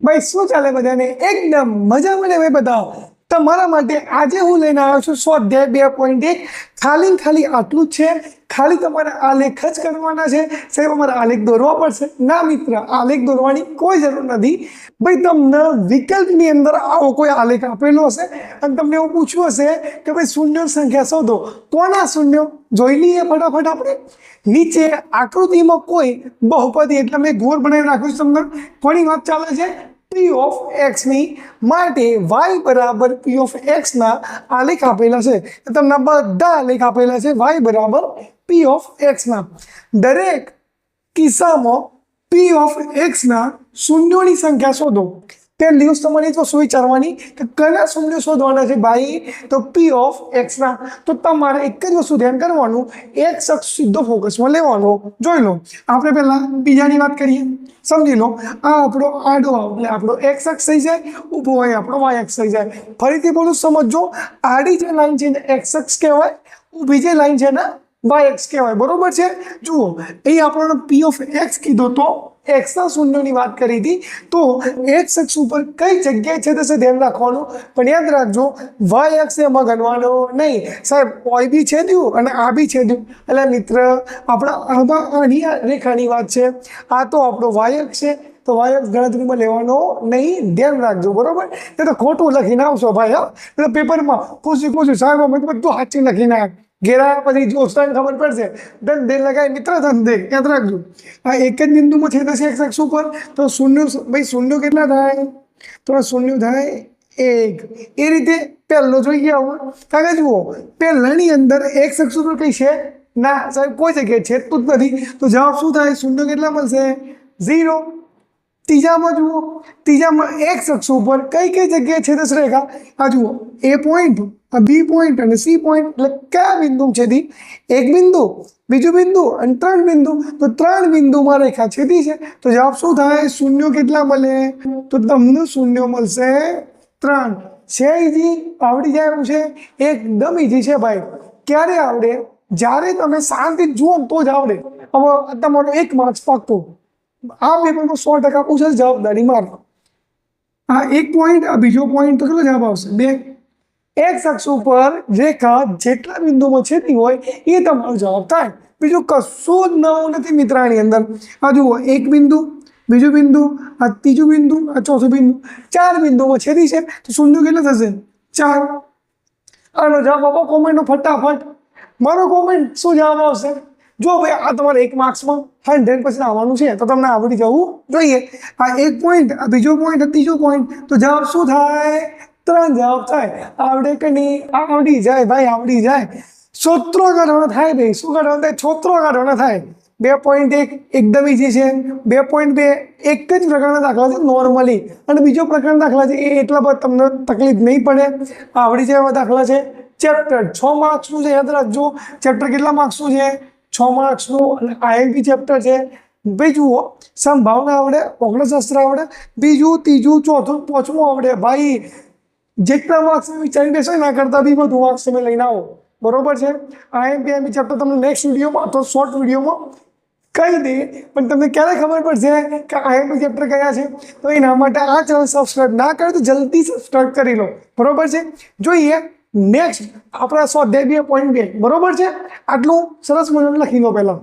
ભાઈ શું ચાલે બધાને? એકદમ મજા મને ભાઈ બતાવો. તમારા માટે આજે હું લઈને આવ્યો છું સ્વાધ્યાય બે પોઈન્ટ એક. ખાલી ખાલી આટલું જ છે. ખાલી તમારે આલેખ જ કરવાના છે. સાહેબ, અમારે આલેખ દોરવા પડશે. ના મિત્ર આલેખ દોરવાની કોઈ જરૂર નથી. ભાઈ, તમને વિકલ્પની અંદર આવો કોઈ આલેખ આપેલો હશે અને તમને એવું પૂછ્યું હશે કે ભાઈ, શૂન્ય સંખ્યા શોધો. કોના શૂન્ય? જોઈ લઈએ ફટાફટ આપણે. નીચે આકૃતિમાં કોઈ બહુપદી, એટલે મેં ગોળ બનાવી રાખ્યું છે તમને. ઘણી વાત ચાલે છે? પી ઓફ એક્સની માટે વાય બરાબર પી ઓફ એક્સના આલેખ આપેલા છે. તમને બધા આલેખ આપેલા છે વાય બરાબર પી ઓફ એક્સના દરેક કિસ્સામાં પી ઓફ એક્સના શૂન્યોની સંખ્યા શોધો. પહેલી વસ્તુ તમારી તો શું વિચારવાની કે કયા શૂન્ય શોધવાના છે ભાઈ? તો પી ઓફ એક્સના તો તમારે એક જ વસ્તુ ધ્યાન કરવાનું, એક શખ્સ સીધો ફોકસમાં લેવાનો. જોઈ લો, આપણે પહેલાં બીજાની વાત કરીએ. સમજી લો, આ આપણો આડો એટલે આપણો એક્સ અક્ષ થઈ જાય, ઊભો હોય આપણો વાય અક્ષ થઈ જાય. ફરીથી બોલું સમજો આડી જે લાઈન છે ને એક્સ અક્ષ કહેવાય, ઊભી જે લાઈન છે ને વાય એક્સ કહેવાય. બરોબર છે? જુઓ એ આપણો પી ઓફ એક્સ કીધો તો એક્સના શૂન્યની વાત કરી હતી. તો એક્સ અક્ષ ઉપર કઈ જગ્યાએ છે તે ધ્યાન રાખવાનું? પણ યાદ રાખજો વાય અક્ષ એમાં ગણવાનો નહીં. સાહેબ ઓય બી છે દ્યું અને આ બી છે દ્યું એટલે મિત્ર, આપણા આમાં આની રેખાની વાત છે. આ તો આપણો વાય અક્ષ છે. તો વાય અક્ષ ગણતરીમાં લેવાનો નહીં. ધ્યાન રાખજો, બરોબર? એ તો ખોટું લખીને આવશો ભાઈ, હા. પેપરમાં પૂછ્યું પૂછ્યું સાહેબ બધું સાચું લખીને આવ ઘેરા પછી દોસ્તાને ખબર પડશે ધન દે લગાય મિત્ર ધન દે યાદ રાખજો આ એક જ બિંદુમાં છે દસ એક અક્ષ ઉપર તો શૂન્ય ભાઈ શૂન્ય કેટલા થાય તો આ શૂન્ય થાય એક એ રીતે પહેલો જોઈએ હવે કાકા જુઓ પહેલાની અંદર એક અક્ષ ઉપર કઈ છે ના સાહેબ કોઈ જગ્યાએ છે જ નથી તો જવાબ શું થાય શૂન્ય કેટલા મળશે ઝીરો ત્રીજામાં જુઓ ત્રીજામાં એક શખ્સ ઉપર કઈ કઈ જગ્યાએ છે દસ રેખા આ જુઓ એ પોઈન્ટ આ બી પોઈન્ટ અને સી પોઈન્ટ એટલે કયા બિંદુ છેદી? એક બિંદુ, બીજું બિંદુ અને ત્રણ બિંદુ. તો ત્રણ બિંદુમાં રેખા છેદી છે. તો જવાબ શું થાય? શૂન્ય કેટલા મળે? તો તમને શૂન્ય મળશે ત્રણ. છે ઈજી આવડી જાય એવું છે? એકદમ ઈજી છે ભાઈ. ક્યારે આવડે? જ્યારે તમે શાંતિ જુઓ તો જ આવડે. હવે તમારો એક માર્ક્સ પાકતો. આ પેપરમાં સો ટકા પૂછે જવાબદારી માર્ક આ એક પોઈન્ટ આ બીજો પોઈન્ટ તો કેટલો જવાબ આવશે? બે. એક શખ્સ ઉપર રેખા જેટલા બિંદુમાં છેતી હોય એ તમારો જવાબ થાય. બીજું કશું જ નવું નથી મિત્રાની અંદર. આ જુઓ, એક બિંદુ, બીજું બિંદુ, આ ત્રીજું બિંદુ, આ ચોથું બિંદુ, ચાર બિંદુમાં છેદી છે. તો શૂન્ય કેટલા થશે? ચાર. આનો જવાબ આપો કોમેન્ટનો ફટાફટ. મારો કોમેન્ટ શું જવાબ આવશે? જો ભાઈ, આ તમારે એક માર્ક્સમાં હંડ્રેડ પર્સન્ટ આવવાનું છે, તો તમને આવડી જવું જોઈએ. આ એક પોઈન્ટ આ બીજો પોઈન્ટ ત્રીજો પોઈન્ટ તો જવાબ શું થાય? ત્રણ જવાબ થાય. આવડે કે નહીં? આવડી જાય ભાઈ, આવડી જાય. સોત્રો કાઢવાનો થાય ભાઈ. શું કાઢવાનો થાય? છોતરો કાઢવાનો થાય. બે પોઈન્ટ એક એકદમ ઈઝી છે. બે પોઈન્ટ બે એક જ પ્રકારના દાખલા છે નોર્મલી અને બીજો પ્રકારના દાખલા છે એ એટલા પર તમને તકલીફ નહીં પડે. આવડી જાય એવા દાખલા છે. ચેપ્ટર છ માર્ક્સનું છે, યાદ રાખજો. ચેપ્ટર કેટલા માર્ક્સનું છે? છ માર્ક્સનું અને આઈએમપી ચેપ્ટર છે. જુઓ, સંભાવના આવડે ઓગણશાસ્ત્ર આવડે. બીજું, ત્રીજું, ચોથું, પાંચમું આવડે. ભાઈ જેટલા માર્ક્સ વિચારી દેશો એના કરતાં બી બધું માર્ક્સ તમે લઈને આવો. બરોબર છે? આઈએમપી આઈએમપી ચેપ્ટર તમને નેક્સ્ટ વિડીયોમાં અથવા શોર્ટ વિડીયોમાં કહી દે, પણ તમને ક્યારે ખબર પડશે કે આઈએમપી ચેપ્ટર કયા છે? તો એના માટે આ ચેનલ સબસ્ક્રાઈબ ના કરે તો જલ્દી સબસ્ક્રાઈબ કરી લો. બરોબર છે? જોઈએ નેક્સ્ટ આપણા સ્વાધ્યાય બે પોઈન્ટ બે. બરોબર છે? આટલું સરસ મજાનું લખી લો પહેલાં.